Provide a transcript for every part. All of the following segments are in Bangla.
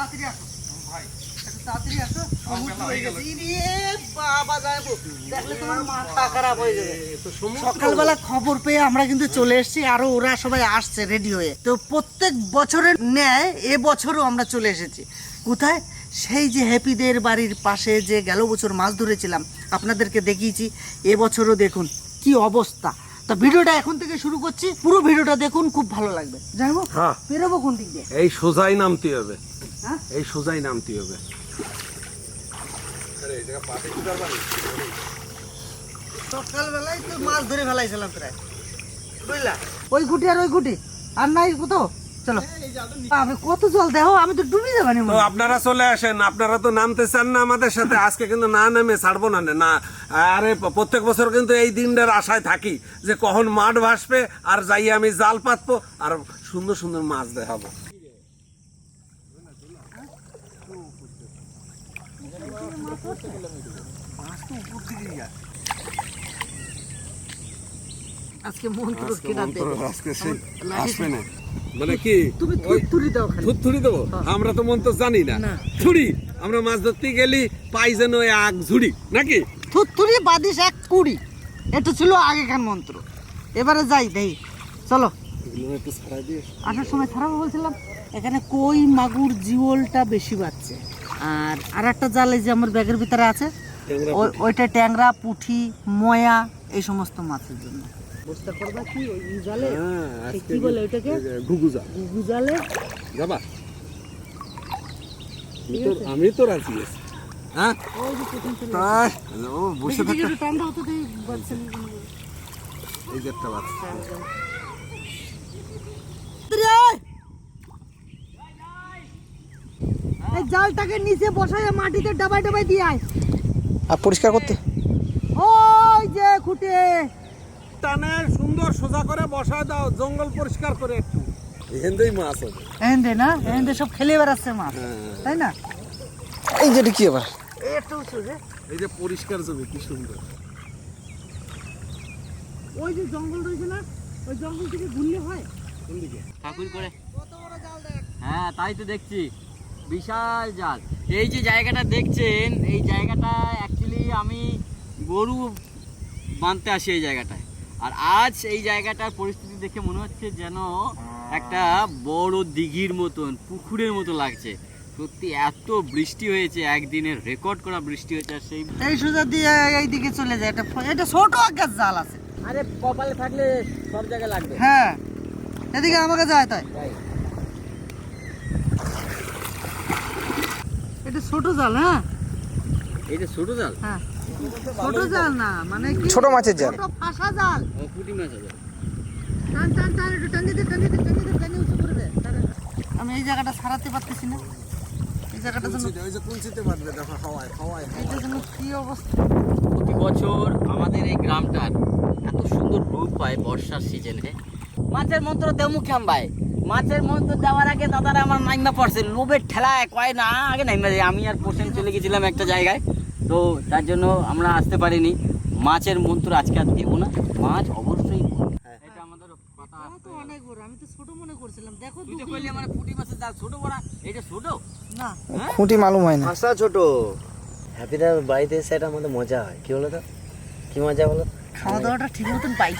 তাড়াতাড়ি আসো। একটু তাড়াতাড়ি আসো। সমুদ্র হয়ে গেছে। ইরে বাবা যাব দেখলে তোমার মাথা খারাপ হয়ে যাবে। সকালবেলা খবর পেয়ে আমরা কিন্তু চলে এসেছি আরও ওরা সবাই আসছে রেডি হয়ে। তো প্রত্যেক বছরের ন্যায় এ বছরও আমরা চলে এসেছি। কোথায়? সেই যে হ্যাপিদের বাড়ির পাশে যে গেল বছর মাছ ধরেছিলাম আপনাদেরকে দেখিয়েছি। এবছরও দেখুন কি অবস্থা। তা ভিডিওটা এখন থেকে শুরু করছি। পুরো ভিডিওটা দেখুন খুব ভালো লাগবে। যাই হোক হ্যাঁ। বেরোবো কোন দিক দিয়ে? এই সোজাই নামতে হবে। হ্যাঁ? এই সোজাই নামতে হবে। সকালবেলায় তো মাছ ধরে ফেলাইছিলাম প্রায়। বুঝলা? ওই গুটি আর ওই গুটি। আর নাই কোথাও চলো। আমি কত জল দেখো আমি তো ডুবে যাবানি তো আপনারা চলে আসেন আপনারা তো নামতে চান না আমাদের সাথে আজকে কিন্তু না নেমে ছাড়বো না না আরে প্রত্যেক বছর কিন্তু এই দিনটার আশায় থাকি যে কখন মাঠ ভাসবে আর যাই আমি জাল পাতবো আর সুন্দর সুন্দর মাছ দেখাবো। আজকে মন্ত্র আজকে আসবে না। মানে কি? তুমি ওই দাও খালি। থুরি দেবো? আমরা তো মন তো জানি না। ছুরি আমরা মাছ ধরতে গেলি পাই যেন আগ ঝুড়ি নাকি? থুরি বাদিস এক কুড়ি। এটা ছিল আগেকার মন্ত্র। এবারে যাই দেই। চলো। আসার সময় খারাপ বলছিলাম। এখানে কই মাগুর জিওলটা বেশি বাড়ছে। আর আর একটা জাল এই যে আমার ব্যাগের ভিতরে আছে ওই- ওইটা ট্যাংরা পুঁঠি ময়া এই সমস্ত মাছের জন্য। বুঝতে পারবা কি? ওই জালে? হ্যাঁ, কি বলে জালে। যাবা? আমি তো রাজি আছি। হ্যাঁ? ওই যে প্রথম চলে তাই? ও বসে থাকতে একটু টান দাও বাচ্চা এই যে একটা বাচ্চা এই জালটাকে নিচে বসায় মাটিতে ডাবাই ডাবাই দিয়ে আয়। আর পরিষ্কার করতে। ওই যে খুঁটে। টানে সুন্দর সোজা করে বসায় দাও জঙ্গল পরিষ্কার করে একটু। এখানতেই মাছ হবে। এহেন্দে না? এহেন্দে সব খেলে বেড়াচ্ছে মাছ। হ্যাঁ। তাই না? এই যেটা কি আবার? এই একটু উঁচু যে? এই যে পরিষ্কার জমি কি সুন্দর। ওই যে জঙ্গল রয়েছে না ওই জঙ্গল থেকে ঘুরলে হয়। কোন দিকে ঠাকুর করে। কত বড় জাল দেখ। হ্যাঁ তাই তো দেখছি। বিশাল জাল। এই যে জায়গাটা দেখছেন এই জায়গাটা অ্যাকচুয়ালি আমি গরু বাঁধতে আসি এই জায়গাটায়। আর আজ এই জায়গাটার পরিস্থিতি দেখে মনে হচ্ছে যেন একটা বড় দিঘির মতন পুকুরের মতো লাগছে। সত্যি এত বৃষ্টি হয়েছে একদিনের রেকর্ড করা বৃষ্টি হয়েছে আর সেই এই সোজা দিয়ে এইদিকে চলে যায়। এটা এটা ছোট একটা জাল আছে। আরে কপালে থাকলে সব জায়গায় লাগবে। হ্যাঁ। এদিকে আমাকে যায় তাই। এটা ছোট জাল হ্যাঁ? এটা ছোট জাল? হ্যাঁ। ছোট জাল না মানে কি? ছোট মাছের জাল। ছোট ফাঁসা জাল। ও পুঁটি মাছ আছে টান টান টান একটু টান দিতে টান দিতে টান দিতে টান উঁচু করে দে। আমি এই জায়গাটা সারাতে পারতেছি না। এই জায়গাটা জন্য ওই যে কুঞ্চিতে বাঁধবে দেখো হাওয়ায় হাওয়ায় এইটার জন্য কি অবস্থা? প্রতি বছর আমাদের এই গ্রামটার এত সুন্দর রূপ হয় বর্ষার সিজনে। মাছের মন্ত্র দেমুখাম ভাই। মাছের মন্ত্র দেওয়ার আগে দাদারা আমার নাইমা পড়ছে লোভের ঠেলায় কয় না আগে নাইমা যায় আমি আর পোষণ চলে গেছিলাম একটা জায়গায়। তো তার জন্য আমরা আসতে পারিনি। মাছের মন্ত্র আজকে আর দেবো না। মাছ অবশ্যই এটা আমাদের কথা অনেক বড় আমি তো ছোট মনে করছিলাম। দেখো তুই তো দু কইলি আমার পুঁটি মাছের জাল ছোট বড়া। এটা ছোট? না। খুঁটি মালুম হয় না। ভাষা ছোট। হ্যাপিদার বাড়িতে এসে এটা আমাদের মজা হয়। কি বলো তো কি মজা বলো? খাওয়া দাওয়াটা ঠিক মতন পাই।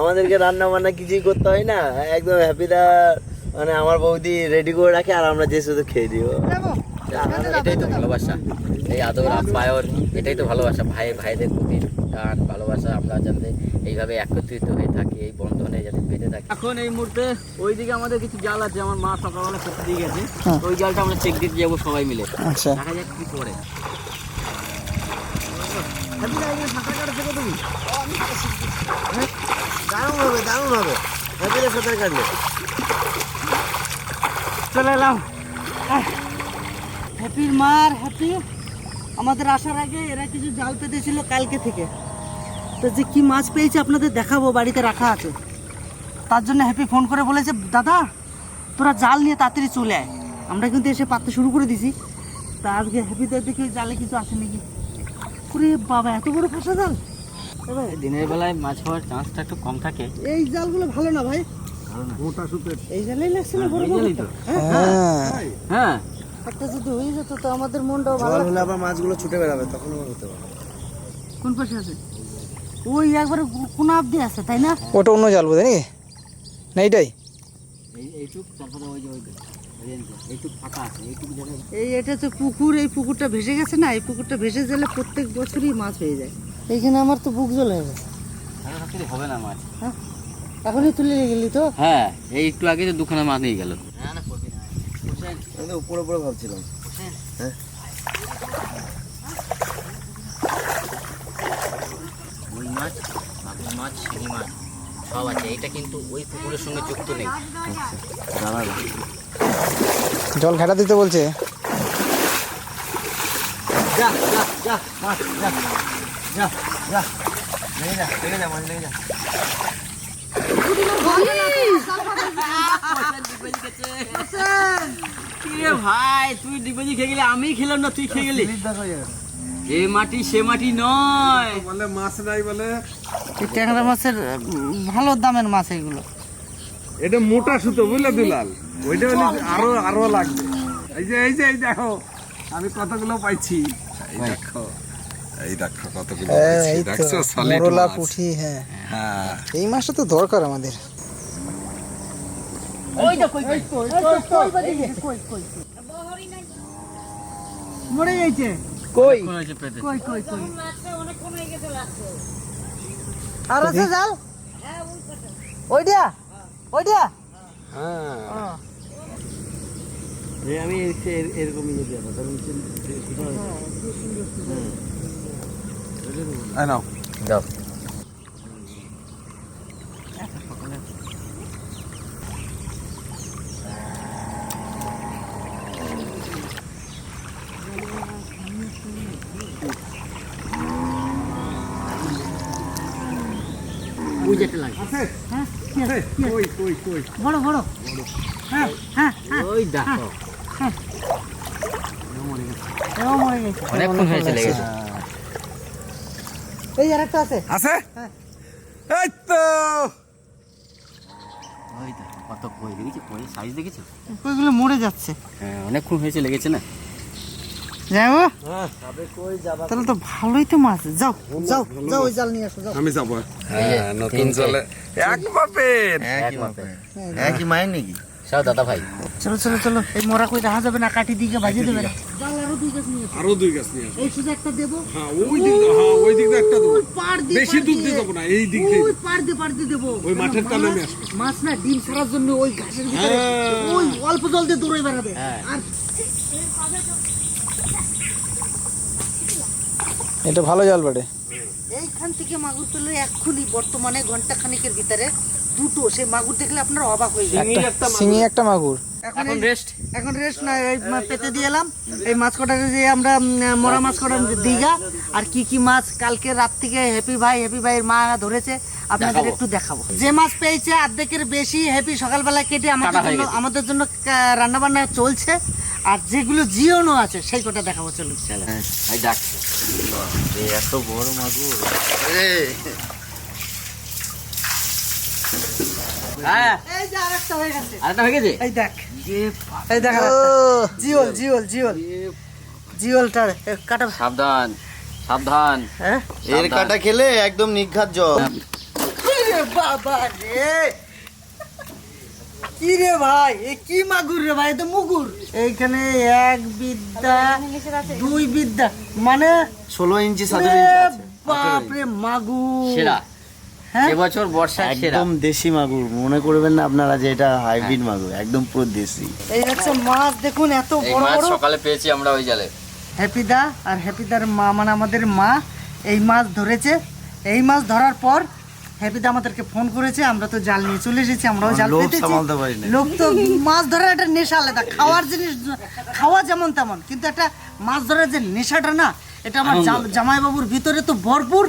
আমাদেরকে রান্না বান্না কিছুই করতে হয় না। একদম হ্যাপিদার মানে আমার বৌদি রেডি করে রাখে আর আমরা যে শুধু খেয়ে দিব। যাব এটাই তো ভালোবাসা। এই আদর আপ্যায়ন এটাই তো ভালোবাসা। ভাই ভাইদের প্রতি টান ভালোবাসা আমরা যাতে এইভাবে একত্রিত হয়ে থাকি এই বন্ধনে যাতে বেঁধে থাকি। এখন এই মুহূর্তে ওইদিকে আমাদের কিছু জাল আছে আমার মা সকালবেলা খেতে দিয়ে গেছে। হ্যাঁ। ওই জালটা আমরা চেক দিতে যাব সবাই মিলে। আচ্ছা। দেখা যাক কি করে। দারুণ হবে দারুণ হবে সাঁতার কাটলে চলে এলাম। হ্যাপির মার হ্যাপি। আমাদের আসার আগে এরা কিছু জাল পেতেছিল কালকে থেকে। তো যে কি মাছ পেয়েছে আপনাদের দেখাবো বাড়িতে রাখা আছে। তার জন্য হ্যাপি ফোন করে বলেছে দাদা তোরা জাল নিয়ে তাড়াতাড়ি চলে আয়। আমরা কিন্তু এসে পাততে শুরু করে দিছি। তা আজকে হ্যাপিদের দেখি ওই জালে কিছু আসে নাকি? ওরে বাবা এত বড় ফাঁসা জাল। দিনের বেলায় মাছ হওয়ার চান্সটা একটু কম থাকে। এই জালগুলো ভালো না ভাই? গোটা সুতের এই জালেই লাগছে না বড় বড় জালই তো। হ্যাঁ। হ্যাঁ। একটা যদি হয়ে যেত তো আমাদের মনটাও ভালো জল। হলে আবার মাছগুলো ছুটে বেড়াবে তখন হতে পারে। কোন পাশে আছে? ওই একবারে কোন অব্দি আছে তাই না? ওটা অন্য জাল বোধ নাকি? না এইটাই? এই এইটুক তারপরে ওই যে ওই এটা তো পুকুর এই পুকুরটা ভেসে গেছে না? এই পুকুরটা ভেসে গেলে প্রত্যেক বছরই মাছ হয়ে যায়। এইখানে আমার তো বুক জল হয়ে গেছে হবে না মাছ। এখনই তুলে গেলি তো? হ্যাঁ এই একটু আগে তো দুখানা মাছ নিয়ে গেল। আমি তো উপরে উপরে ভাবছিলাম। ওই মাছ মাগুর মাছ শিঙি মাছ সব আছে। এটা কিন্তু ওই পুকুরের সঙ্গে যুক্ত নেই। জল ঘাটা দিতে বলছে। যা যা যা মাছ যা যা যা। লেগে যা লেগে যা মাছ লেগে যা। ভাই তুই ডিগবাজি খেয়ে গেলি আমি খেলাম না তুই খেয়ে গেলি। এ মাটি সে মাটি নয়। বলে মাছ নাই বলে? এই ট্যাংরা মাছের ভালো দামের মাছ এগুলো। এটা মোটা সুতো বুঝলে দুলাল? ওইটা হলে আরও আরও লাগবে। এই যে এই যে এই দেখো আমি কতগুলো পাইছি। এই দেখো। এই দেখো কতগুলো হ্যাঁ, পাইছি। দেখছ সলিড মোরলা হ্যাঁ। হ্যাঁ। এই মাছটা তো দরকার আমাদের। মরে গেছে। কই? কোন হয়েছে পেতে কই কই কই? আর আছে জাল? ওইটা? ওইটা? হ্যাঁ। আমি এরকমই যদি আমার কারণ এই নাও। যাও ওই যেটা লাগে আছে হ্যাঁ কি আছে? আছে? কই কই কই বড় বড়। হ্যাঁ হ্যাঁ হ্যাঁ। ওই দেখো। এও মরে গেছে। অনেকক্ষণ হয়েছে লেগেছে। এই আর একটা আছে। আছে? হ্যাঁ। এই তো। ওই দেখো কত কই দেখেছি? কই সাইজ দেখেছ? কইগুলো মরে যাচ্ছে। হ্যাঁ অনেকক্ষণ হয়েছে লেগেছে না? যাব তবে কই যাবা তাহলে তো ভালোই তো মাছ। যাও যাও যাও ওই জাল নিয়ে আসো যাও। আমি যাব। হ্যাঁ নতুন জলে। এক বাপের। একই মাপে একই মায়ের নাকি? সব দাদা ভাই। চলো চলো চলো। এই মরা কই রাখা যাবে না কাটি দিকে বাজিয়ে দেবে আরও দুই গাছ নিয়ে আরও দুই গাছ নিয়ে এই শুধু একটা দেবো। হ্যাঁ ওই দিক দিয়ে- হ্যাঁ ওই দিক একটা দেবো। পাড় দিয়ে বেশি পাড় দিয়ে দেবো না এই দিক দিয়ে। ওই পাড় দিয়ে পাড় দিয়ে দেবো। ওই মাঠের মাছ- আমি আসব। মাছ না ডিম ছাড়ার জন্য ওই ঘাসের ভিতরে হ্যাঁ। ওই অল্প জল দিয়ে দৌড়ে বেড়াবে। আর এটা ভালো জাল বাড়ে। এইখান থেকে মাগুর পেলে এক্ষুনি বর্তমানে ঘণ্টা খানিকের ভিতরে দুটো সেই মাগুর দেখলে আপনার অবাক হয়ে যাবে। একটা সিঙি একটা মাগুর। এখন রেস্ট এখন রেস্ট না এই পেতে দিয়ে এলাম। এই মাছ কটা যে আমরা মরা মাছ কটা দীঘা। আর কি কি মাছ কালকে রাত থেকে হ্যাপি ভাই হ্যাপি ভাইয়ের মা ধরেছে আপনাদের একটু দেখাবো। যে মাছ পেয়েছে অর্ধেকের বেশি হ্যাপি সকালবেলা কেটে আমাদের জন্য আমাদের জন্য রান্না বান্না চলছে। আর যেগুলো জিওনো আছে সেই কটা দেখাবো চলুন এই ডাকছে এত বড় মাগুর। হ্যাঁ। সাবধান সাবধান। হ্যাঁ? এর কাটা খেলে একদম নিঘাত জল। বাবা রে। কি রে ভাই? এ কি মাগুর রে ভাই? তো মুগুর। এইখানে এক বিদ্যা দুই বিদ্যা। মানে ষোলো ইঞ্চি সতেরো ইঞ্চি আছে। বাপ মাগুর। সেরা। হ্যাঁ? এবছর বর্ষার সেরা। একদম দেশি মাগুর। মনে করবেন না আপনারা যে এটা হাইব্রিড মাগুর একদম পুরো দেশি। এই হচ্ছে মাছ দেখুন এত এই বড় মাছ বড়। সকালে পেয়েছি আমরা ওই জালে। হ্যাপিদা আর হ্যাপিদার মা মানে আমাদের মা এই মাছ ধরেছে। এই মাছ ধরার পর হ্যাপিদা আমাদেরকে ফোন করেছে আমরা তো জাল নিয়ে চলে এসেছি আমরাও জাল পেতেছি। লোক তো মাছ ধরার একটা নেশা আলাদা খাওয়ার জিনিস খাওয়া যেমন তেমন কিন্তু একটা মাছ ধরার যে নেশাটা না এটা আমার জাম- জামাইবাবুর ভিতরে তো ভরপুর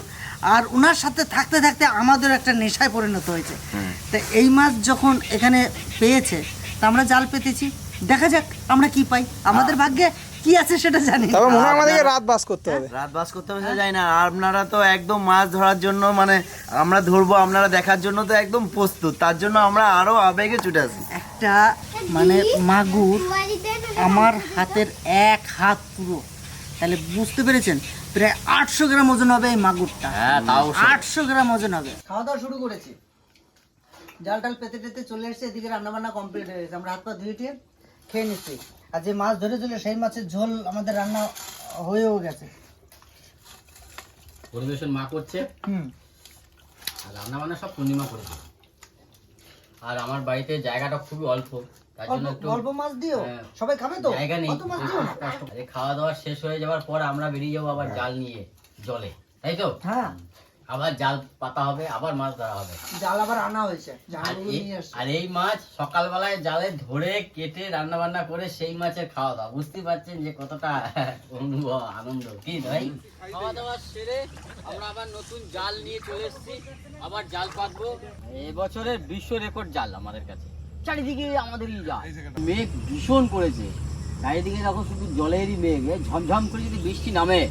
আর ওনার সাথে থাকতে থাকতে আমাদের একটা নেশায় পরিণত হয়েছে। তো এই মাছ যখন এখানে পেয়েছে তা আমরা জাল পেতেছি। দেখা যাক আমরা কি পাই। আমাদের ভাগ্যে কি আছে সেটা জানি তবে মনে হয় আমাদেরকে রাত বাস করতে হবে। রাত বাস করতে হবে সেটা জানি না। আর আপনারা তো একদম মাছ ধরার জন্য মানে আমরা ধরবো আপনারা দেখার জন্য তো একদম প্রস্তুত। তার জন্য আমরা আরও আবেগে ছুটে আসি একটা মানে মাগুর আমার হাতের এক হাত পুরো। তাহলে বুঝতে পেরেছেন প্রায় আটশো গ্রাম ওজন হবে এই মাগুরটা। হ্যাঁ তাও আটশো গ্রাম ওজন হবে। খাওয়া দাওয়া শুরু করেছি। জাল টাল পেতে পেতে চলে এসেছে এদিকে রান্না বান্না কমপ্লিট হয়ে গেছে। আমরা হাত পা ধুয়ে খেয়ে নিচ্ছি। আর যে মাছ ধরে ছিল সেই মাছের ঝোল আমাদের রান্না হয়েও গেছে। পরিবেশন মা করছে। হুম। আর রান্না বান্না সব পূর্ণিমা করেছে। আর আমার বাড়িতে জায়গাটা খুবই অল্প তার জন্য একটু অল্প মাছ দিও? হ্যাঁ। সবাই খাবে তো? জায়গা নেই। মাছ দিও না? খাওয়া দাওয়া শেষ হয়ে যাওয়ার পর আমরা বেরিয়ে যাব আবার জাল নিয়ে জলে। তাই তো? হ্যাঁ। আবার জাল পাতা হবে আবার মাছ ধরা হবে। জাল আবার আনা হয়েছে আর এই- নিয়ে আসছে। আর মাছ সকালবেলায় জালে ধরে কেটে রান্না বান্না করে সেই মাছের খাওয়া দাওয়া। বুঝতে পারছেন যে কতটা অনুভব আনন্দ। কি ভাই? খাওয়া দাওয়া সেরে আমরা আবার নতুন জাল নিয়ে চলে এসেছি। আবার জাল পাতবো। এবছরের বিশ্ব রেকর্ড জাল আমাদের কাছে। চারিদিকে আমাদেরই জাল। মেঘ ভীষণ করেছে। চারিদিকে দেখো শুধু জলেরই মেঘ। ঝমঝম করে যদি বৃষ্টি নামে।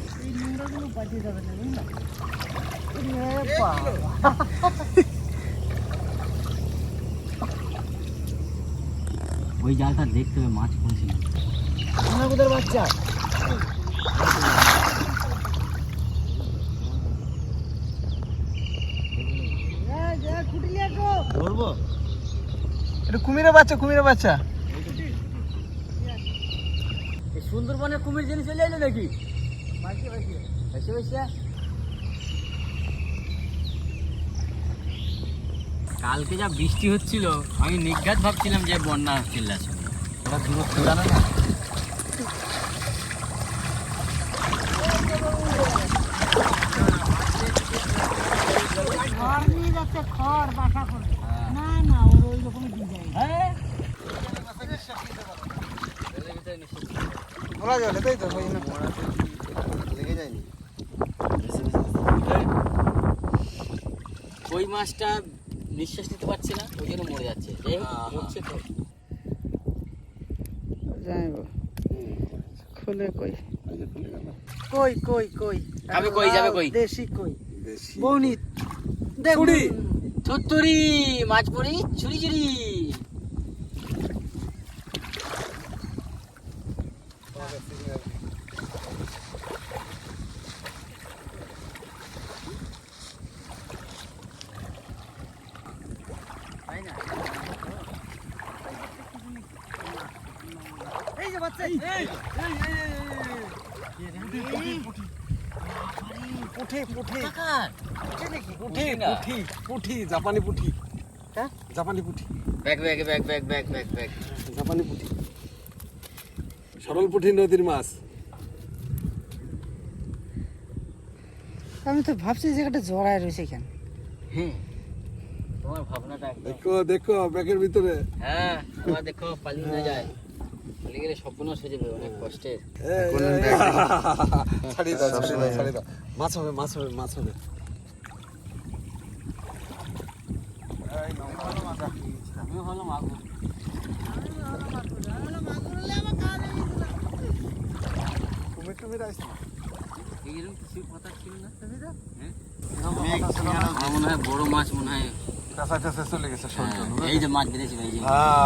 ওই জালটা দেখতে হবে মাছ পড়েছিল সোনাগুদের বাচ্চা? ধরবো? এটা কুমিরের বাচ্চা কুমিরের বাচ্চা। এই সুন্দরবনের কুমির জিনিস চলে এলো নাকি? বসে বসে। কালকে যা বৃষ্টি হচ্ছিল আমি নিঘাত ভাবছিলাম যে বন্যা আসবে ওরা দূরত্ব জানো না। হ্যাঁ বলা তাই তো। ওই মাছটা নিঃশ্বাস নিতে পারছে না ওই জন্য মরে যাচ্ছে। যাই হোক মরছে তো যাইব খুলে কই কই কই কই? যাবে কই, যাবে কই? দেশি কই? বৌনি মাছ পড়ি চুরি চুরি পুঠে পুঠে। পুঠে পুঠি পুঠি পুঠি জাপানি পুঠি। হ্যাঁ? জাপানি পুঠি। Bag bag bag bag bag bag bag. জাপানি পুঠি। সরল পুঠি নদীর মাছ। আমি তো ভাবছি যে একটা জড়ায় রয়েছে কেন? হ্যাঁ তোমার ভাবনাটা দেখো দেখো ব্যাগের ভিতরে। হ্যাঁ দেখো পালিয়ে না যায়। পালিয়ে গেলে স্বপ্ন সেজে যাবে অনেক কষ্টের। এই, এই, ছাড়িয়ে দাও ছাড়িয়ে দাও ছাড়িয়ে দাও। মাছ হবে মাছ হবে মাছ হবে। আমি হলো মাগুর কুমির টুমির আসছে এইরকম কিছু কথা ছিল না? হ্যাঁ? মনে হয় বড় মাছ মনে হয় কাঁচা কাঁচা চলে গেছে হ্যাঁ, এই যে মাছ হ্যাঁ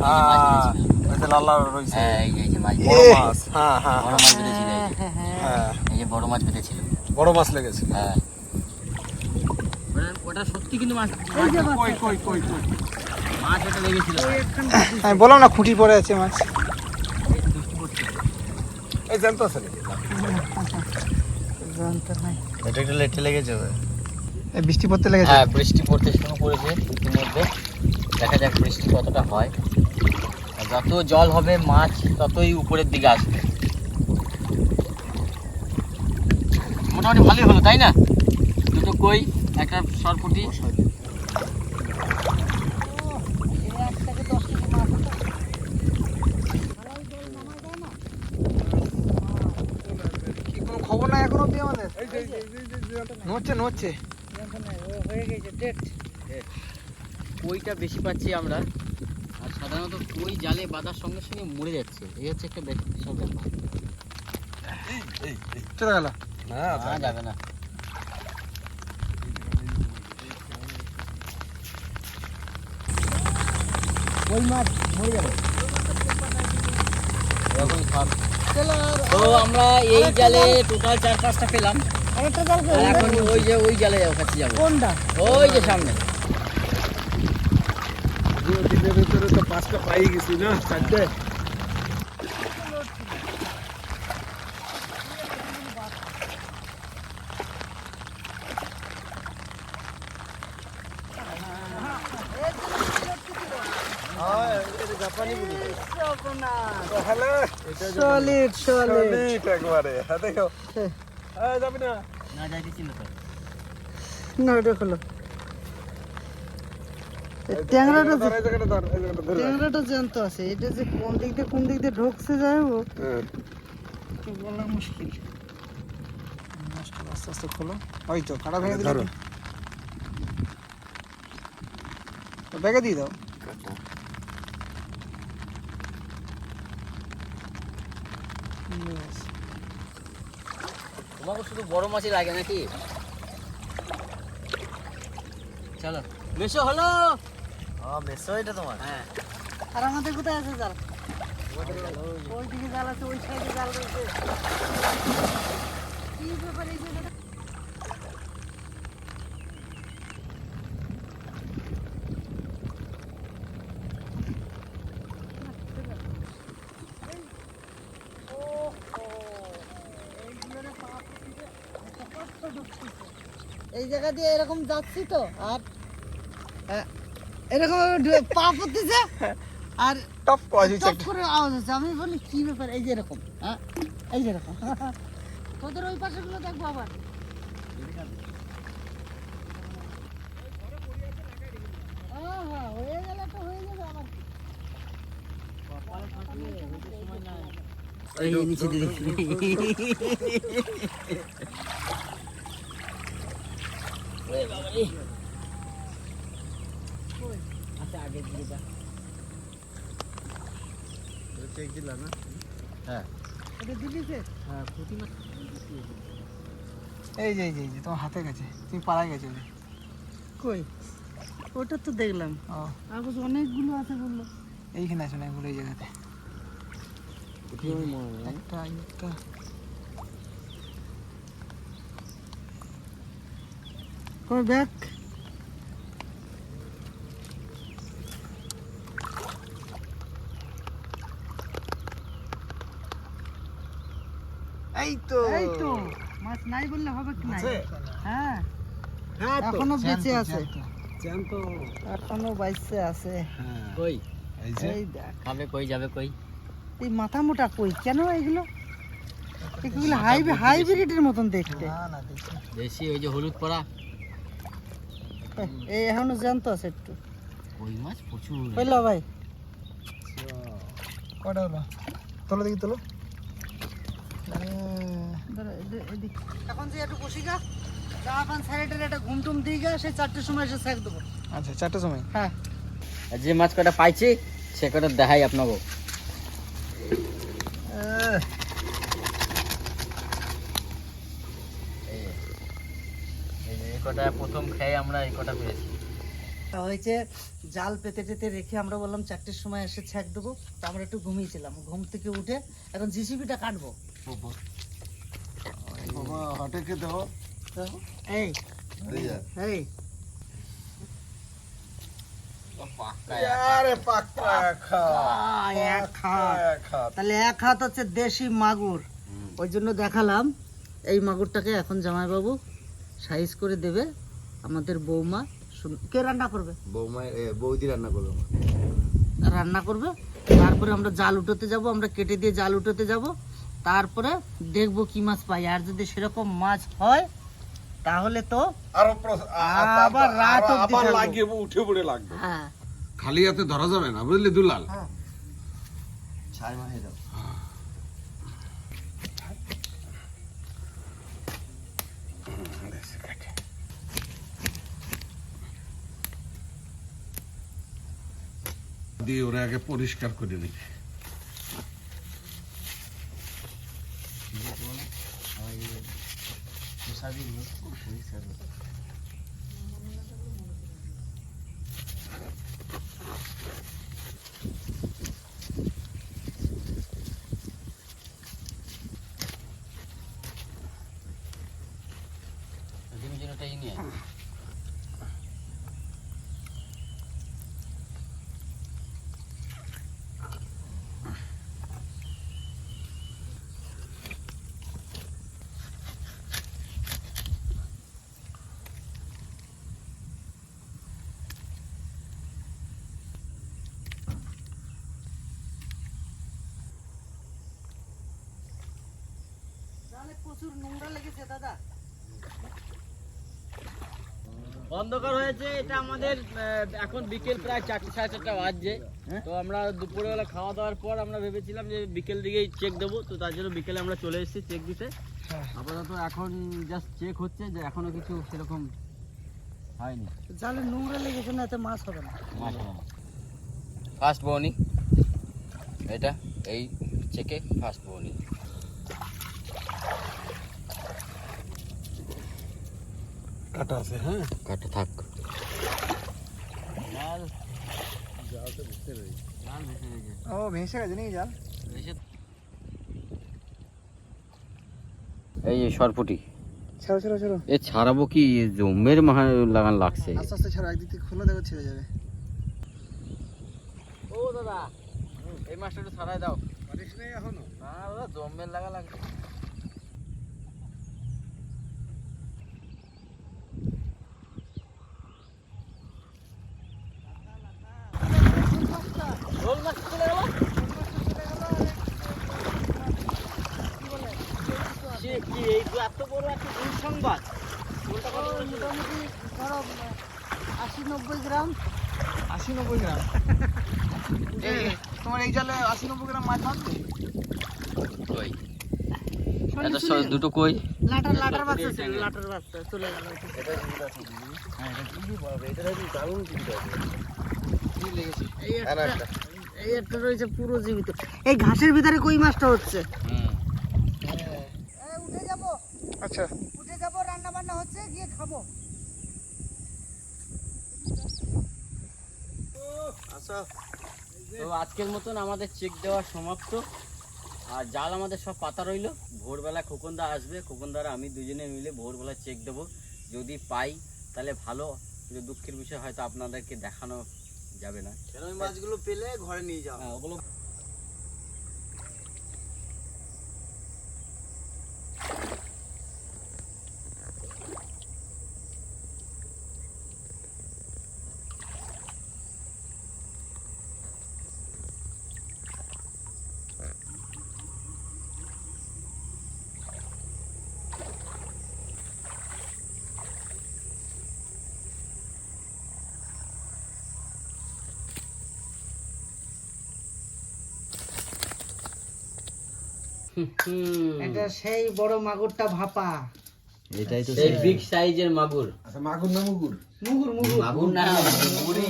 হ্যাঁ ওই যে লাল লাল রয়েছে। এই যে মাছ বড় মাছ হ্যাঁ হ্যাঁ বড় মাছ বেঁধেছিল এই যে। হ্যাঁ এই যে বড় মাছ বড় মাছ লেগেছে হ্যাঁ। ওটা- সত্যি কিন্তু মাছ কই কই কই কই? মাছ ওটা লেগেছিল। আমি বললাম না খুঁটি পড়ে আছে মাছ। এই জানতো আছে এটা একটু লেটে লেগেছে এই বৃষ্টি পড়তে লেগেছে? হ্যাঁ বৃষ্টি পড়তে শুরু করেছে ইতিমধ্যে। দেখা যাক বৃষ্টি কতটা হয়। যত জল হবে মাছ ততই উপরের দিকে আসবে। মোটামুটি ভালোই হলো তাই না? দুটো কই একটা সরপুটি কি কোনো খবর নাই এখনও অব্দি আমাদের নড়ছে নড়ছে। হয়ে গেছে ডেট কইটা বেশি পাচ্ছি আমরা। আর সাধারণত কই জালে বাঁধার সঙ্গে সঙ্গে মরে যাচ্ছে। এই হচ্ছে একটা বিশাল ব্যাপার। চলে গেল। না না। যাবে না। ওই মাছ? মরে যাবে। তো আমরা এই জালে টোটাল চার পাঁচটা পেলাম। আরেকটা জাল আর এখন ওই যে ওই জালে যাব কাছে যাব। কোনটা? ওই যে সামনে। দিনের ভিতরে তো পাঁচটা পাই গেছি না? চারটে। সলিড। সলিড একবারে হ্যাঁ দেখো। যাবি না? না যাইতেছি না না ওটা খোলো ট্যাংরাটা ট্যাংরাটা জ্যান্ত আছে এটা যে কোন দিক দিয়ে কোন দিক দিয়ে ঢুকছে যাই ও হ্যাঁ। তো বলা মুশকিল। আস্তে আস্তে খোলো। ওই তো কাটা ভেঙে দিলে। ব্যাগে দিয়ে দাও। তোমাকে শুধু বড় মাছই লাগে নাকি? চলো। বেশি হলো। মেসো এটা তোমার? হ্যাঁ। আর আমাদের কোথায় আছে জাল? ওই দিকে জাল আছে ওই সাইডে জাল রয়েছে। কি ব্যাপার এই জায়গা দিয়ে এরকম যাচ্ছি তো আর এরকম পা পড়তেছে আর টপ টপ করে আওয়াজ হচ্ছে। আমি বলি কি ব্যাপার? এই যে এরকম হ্যাঁ? এই যে এরকম। তোদের ওই পাশে গুলো দেখব আবার। হ্যাঁ, হ্যাঁ, হয়ে গেলে তো হয়ে যাবে আবার। এই নিচে দিয়ে আচ্ছা আগে দিয়ে যা এটা দিলিছে? হ্যাঁ প্রতি মাছ এই যে এই যে এই যে তোমার হাতে গেছে। তুমি পাড়ায় গেছো। কই? ওটা তো দেখলাম। ও। কাগজ অনেকগুলো আছে বলল। এইখানে আছে না এগুলো এই জায়গাতে। একটা একটা। কই ব্যাগ এই তো এই তো মাছ নাই বললে হবে কি নাই? আছে? হ্যাঁ। হ্যাঁ এখনও বেঁচে আছে। এখনও বাইসে আছে। কই? এই দেখ। খাবে কই যাবে কই? এই মাথা মোটা কই? কেন এগুলো? এগুলো হাইব্রিড হাইব্রিডের মতন দেখতে। না না দেখি। বেশি ওই যে হলুদ পড়া এই এখনও জ্যান্ত আছে একটু। কই মাছ? প্রচুর। ভাই। কটা হলো? তোলো দেখি তোলো। এখন যে একটু বসি গা একটা ঘুম টুম দিই গা সেই চারটের সময় এসে সেক দেবো। আচ্ছা চারটার সময়? হ্যাঁ। আর যে মাছ কটা পাইছি সে কটা দেখাই আপনাকে এই যে, এই যে এই কটা প্রথম খেয়ে আমরা এই কটা পেয়েছি। হয়েছে জাল পেতে টেতে রেখে আমরা বললাম চারটের সময় এসে ছ্যাক দেবো। তো আমরা একটু ঘুমিয়েছিলাম। ঘুম থেকে উঠে এখন জিসিবিটা কাটবো। বাবা হাটে খেতে এই। এই তাহলে এক হাত হচ্ছে দেশি মাগুর। ওই জন্য দেখালাম। এই মাগুরটাকে এখন জামাইবাবু সাইজ করে দেবে আমাদের বৌমা। কে রান্না করবে? বৌমা বৌদি রান্না করব রান্না করবে। তারপরে আমরা জাল উঠোতে যাব আমরা কেটে দিয়ে জাল উঠোতে যাব। তারপরে দেখব কি মাছ পাই। আর যদি সেরকম মাছ হয় তাহলে তো আরও আবার রাত আবার- অবধি লাগিয়ে উঠে পড়ে লাগবে। হ্যাঁ। খালি হাতে ধরা যাবে না বুঝলি দুলাল? ছাই মাহে দিয়ে ওরা আগে পরিষ্কার করে নিবে প্রচুর নোংরা লেগেছে দাদা। অন্ধকার হয়েছে এটা আমাদের আহ, এখন বিকেল প্রায় চারটে সাড়ে চারটা বাজছে। তো আমরা দুপুরবেলা খাওয়া দাওয়ার পর আমরা ভেবেছিলাম যে বিকেল দিকেই চেক দেবো। তো তার জন্য বিকেলে আমরা চলে এসেছি চেক দিতে। আপাতত এখন জাস্ট চেক হচ্ছে যে এখনও কিছু সেরকম হয়নি। জালে নোংরা লেগেছে না এতে মাছ হবে না। ফার্স্ট বউনি এটা এই চেকে ফার্স্ট বউনি কাটা আছে হ্যাঁ? কাটা থাক। ও ভেসে গেছে নাকি জাল? এই যে সরপুটি। ছাড়ো ছাড়ো ছাড়ো। এ ছাড়াবো কি? জমের মাহা লাগান লাগছে। আস্তে আস্তে ছাড়ো একদিক থেকে খোলা দেখো ছেড়ে যাবে। ও দাদা। এই মাছটা একটু ছাড়াই দাও। পারিস নেই এখনও। না দাদা জমের লাগা লাগছে রোল মাছ চলে গেল সে কি এই তো এত বড় একটা দুঃসংবাদ রোলটা কত করে ছিল? মোটামুটি ধরো আশি নব্বই গ্রাম আশি নব্বই গ্রাম। তোমার এই জালে আশি নব্বই গ্রাম মাছ ধরতে কই? এটা সব দুটো কই? লাটার লাটার বাচ্চা ছিল লাটার বাচ্চা চলে গেল এই একটা। এই একটা রয়েছে পুরো জীবিত। এই ঘাসের ভিতরে কই মাছটা হচ্ছে হুম উঠে যাব আচ্ছা উঠে যাব রান্না বান্না হচ্ছে গিয়ে খাব তো আজকের মতন আমাদের চেক দেওয়া সমাপ্ত। আর জাল আমাদের সব পাতা রইল। ভোরবেলা খোকনদা আসবে। খোকনদারা আমি দুজনে মিলে ভোরবেলা চেক দেব। যদি পাই তাহলে ভালো। কিন্তু দুঃখের বিষয় হয়তো আপনাদেরকে দেখানো যাবে না। মাছগুলো পেলে ঘরে নিয়ে যাও। হ্যাঁ, ওগুলো এটা সেই বড় মাগুরটা ভাপা। এটাই তো সেই বিগ সাইজের মাগুর। আচ্ছা মাগুর না মুগুর? মুগুর মুগুর। মাগুর না মুগুরি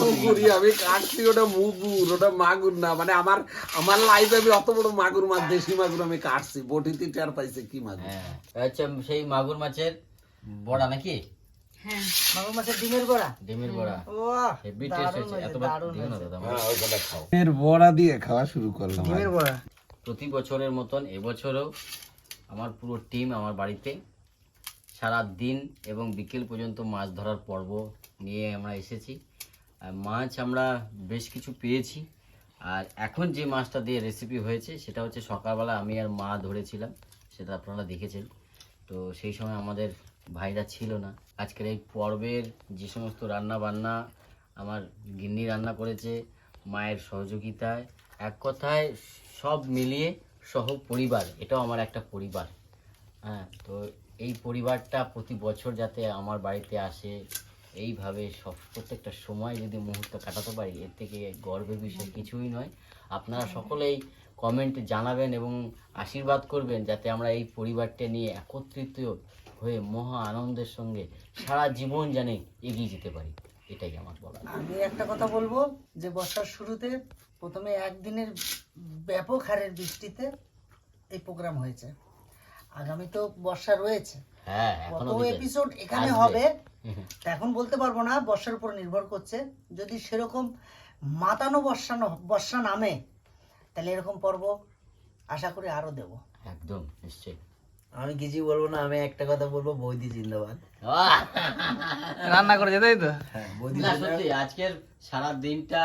মুগুরি আমি কাটছি ওটা মুগুর ওটা মাগুর না। মানে আমার আমার লাইফে আমি অত বড় মাগুর মাছ দেশি মাগুর আমি কাটছি। বটিতে টের পাইছে কি মাগুর? হ্যাঁ হচ্ছে সেই মাগুর মাছের বড়া নাকি? হ্যাঁ মাগুর মাছের ডিমের গোড়া ডিমের বড়া। ও হেভি টেস্ট হয়েছে। এতবার দিও না দাদা আমার। এর বড়া দিয়ে খাওয়া শুরু করলাম। ডিমের বড়া। প্রতি বছরের মতন এবছরও আমার পুরো টিম আমার বাড়িতে সারা দিন এবং বিকেল পর্যন্ত মাছ ধরার পর্ব নিয়ে আমরা এসেছি। মাছ আমরা বেশ কিছু পেয়েছি। আর এখন যে মাছটা দিয়ে রেসিপি হয়েছে, সেটা হচ্ছে সকালবেলা আমি আর মা ধরেছিলাম, সেটা আপনারা দেখেছেন। তো সেই সময় আমাদের ভাইরা ছিল না। আজকের এই পর্বের যে সমস্ত রান্না বান্না আমার গিন্নি রান্না করেছে, মায়ের সহযোগিতায়, এক কথায় সব মিলিয়ে সহ পরিবার, এটাও আমার একটা পরিবার। হ্যাঁ তো এই পরিবারটা প্রতি বছর যাতে আমার বাড়িতে আসে, এইভাবে সব, প্রত্যেকটা সময় যদি মুহূর্ত কাটাতে পারি, এর থেকে গর্বের বিষয় কিছুই নয়। আপনারা সকলেই কমেন্ট জানাবেন এবং আশীর্বাদ করবেন যাতে আমরা এই পরিবারটা নিয়ে একত্রিত হয়ে মহা আনন্দের সঙ্গে সারা জীবন জানে এগিয়ে যেতে পারি। এটাই আমার বলা আমি একটা কথা বলব, যে বর্ষার শুরুতে প্রথমে একদিনের ব্যাপক হারের বৃষ্টিতে এই প্রোগ্রাম হয়েছে। আগামী তো বর্ষা রয়েছে। হ্যাঁ কত এপিসোড এখানে হবে। তা এখন বলতে পারব না বর্ষার উপর নির্ভর করছে। যদি সেরকম মাতানো বর্ষা বর্ষা নামে তাহলে এরকম পর্ব আশা করি আরও দেবো। একদম নিশ্চয়ই। আমি কিছুই বলব না আমি একটা কথা বলব বৌদি জিন্দাবাদ। রান্না করে যেতাই তো? হ্যাঁ বৌদি না সত্যি আজকের সারা দিনটা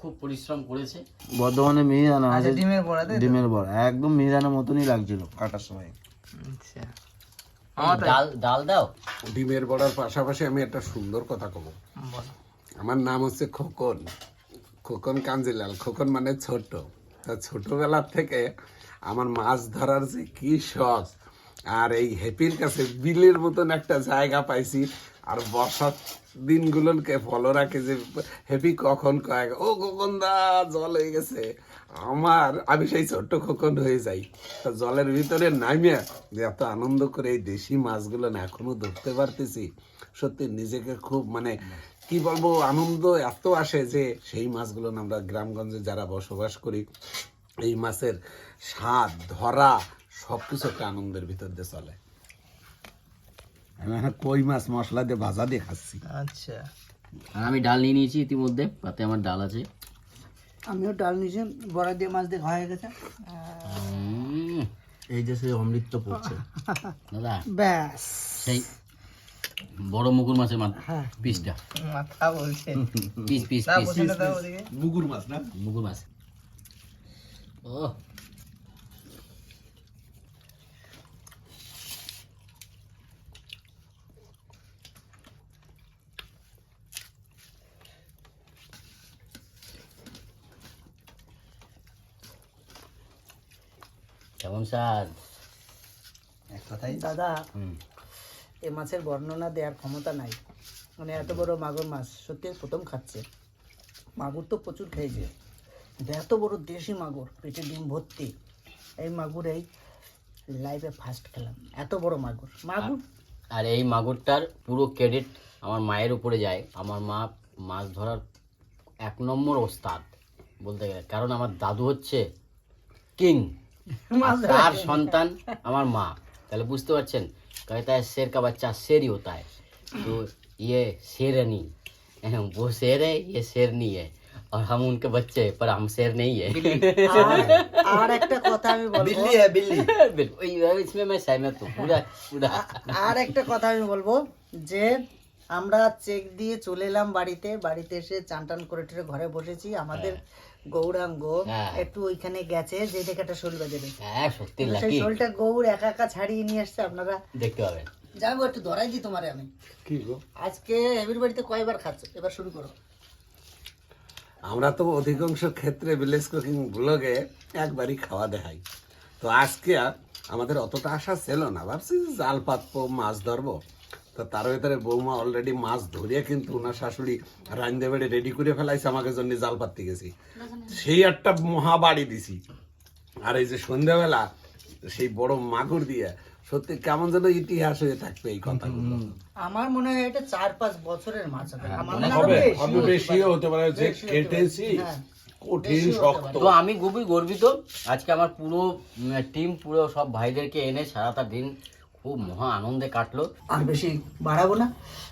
খুব পরিশ্রম করেছে। বর্ধমানে মিহিদানা আচ্ছা ডিমের বড়া তাই ডিমের বড় একদম মিহিদানা মতনই লাগছিল কাটার সময়। আচ্ছা। ডাল ডাল দাও। ডিমের বড়ার পাশাপাশি আমি একটা সুন্দর কথা কব। আমার নাম হচ্ছে খোকন। খোকন কাঞ্জিলাল। খোকন মানে ছোট। তা ছোটবেলার থেকে আমার মাছ ধরার যে কি শখ। আর এই হ্যাপির কাছে বিলের মতন একটা জায়গা পাইছি। আর বর্ষার দিনগুলোকে ফলো রাখে যে হ্যাপি কখন কয়, ও খোকন দা, জল হয়ে গেছে। আমার, আমি সেই ছোট্ট খোকন হয়ে যাই। জলের ভিতরে নামিয়া যে এত আনন্দ করে এই দেশি মাছগুলো না এখনও ধরতে পারতেছি। সত্যি নিজেকে খুব মানে কি বলব, আনন্দ এত আসে যে সেই মাছগুলো আমরা গ্রামগঞ্জে যারা বসবাস করি এই মাছের স্বাদ ধরা সবকিছু একটা আনন্দের ভিতর দিয়ে চলে। আমি কই মাছ মশলা দিয়ে ভাজা দিয়ে খাচ্ছি। আচ্ছা। আর আমি ডাল নিয়ে নিয়েছি ইতিমধ্যে তাতে আমার ডাল আছে। আমিও ডাল নিয়েছি বড়া দিয়ে মাছ দিয়ে হয়ে গেছে। এই যে সেই অমৃত পড়ছে। দাদা ব্যাস। সেই বড় মুগুর মাছের মা- হ্যাঁ। পিসটা। মাথা বলছে। Piece piece piece. মুগুর মাছ না? মুগুর মাছ। কেমন স্বাদ এক কথাই দাদা হুম। এ মাছের বর্ণনা দেওয়ার ক্ষমতা নাই। মানে এত বড় মাগুর মাছ সত্যি প্রথম খাচ্ছে। মাগুর তো প্রচুর খেয়েছে। এত বড় দেশি মাগুর পেটে ডিম ভর্তি এই মাগুর এই লাইফে ফার্স্ট খেলাম এত বড় মাগুর মাগুর আর এই মাগুরটার পুরো ক্রেডিট আমার মায়ের উপরে যায় আমার মা মাছ ধরার এক নম্বর ওস্তাদ বলতে গেলে কারণ আমার দাদু হচ্ছে কিং তার সন্তান আমার মা তাহলে বুঝতে পারছেন कहता है शेर का बच्चा शेर ही होता है तो ये शेरनी वो शेर है ये शेरनी है और हम उनके बच्चे हैं, पर हम शेर नहीं है আর- আর একটা কথা আমি বলবো বিল্লি হ্যাঁ বিল্লি बिल्कुल इसमें मैं सहमत हूँ पूरा पूरा আর একটা কথা আমি বলবো যে আমরা চেক দিয়ে চলে এলাম বাড়িতে বাড়িতে এসে চান টান করে টেরে ঘরে বসেছি আমাদের গৌরাঙ্গ হ্যাঁ। একটু ওইখানে গেছে যে দেখে একটা শোল বেঁধে দেবে হ্যাঁ সত্যি সেই লাকি শোলটা গৌর একা একা ছাড়িয়ে নিয়ে আসছে আপনারা দেখতে পাবেন যাবো একটু ধরাই দিই তোমারে আমি কি গো আজকে হেবির বাড়িতে কয়বার খাচ্ছ এবার শুরু করো আমরা তো অধিকাংশ ক্ষেত্রে ভিলেজ কুকিং ব্লগে একবারই খাওয়া দেখাই। তো আজকে আমাদের অতটা আশা ছিল না। ভাবছি জাল পাতবো, মাছ ধরবো। তো তার ভিতরে বৌমা অলরেডি মাছ ধরিয়ে কিন্তু ওনার শাশুড়ি রান্দে বেড়ে রেডি করে ফেলাইছে, আমাকে জন্য জাল পাততে গেছি। সেই একটা মহা বাড়ি দিছি। আর এই যে সন্ধ্যাবেলা সেই বড় মাগুর দিয়ে সত্যি কেমন যেন ইতিহাস হয়ে থাকবে এই কথাগুলো। আমার মনে হয় এটা চার পাঁচ বছরের মাছ হবে আমার মনে হবে বেশি হবে বেশিও হতে পারে যে কেটেছি হ্যাঁ। কঠিন শক্ত। তো আমি খুবই গর্বিত। আজকে আমার পুরো টিম পুরো সব ভাইদেরকে এনে সারাটা দিন খুব মহা আনন্দে কাটলো। আর বেশি বাড়াবো না।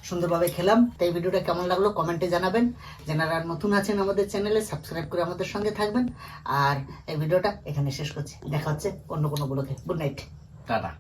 সুন্দরভাবে খেলাম। তো এই ভিডিওটা কেমন লাগল কমেন্টে জানাবেন। যারা নতুন আছেন আমাদের চ্যানেলে সাবস্ক্রাইব করে আমাদের সঙ্গে থাকবেন। আর এই ভিডিওটা এখানে শেষ করছি। দেখা হচ্ছে অন্য কোনো ব্লগে। Good night tata.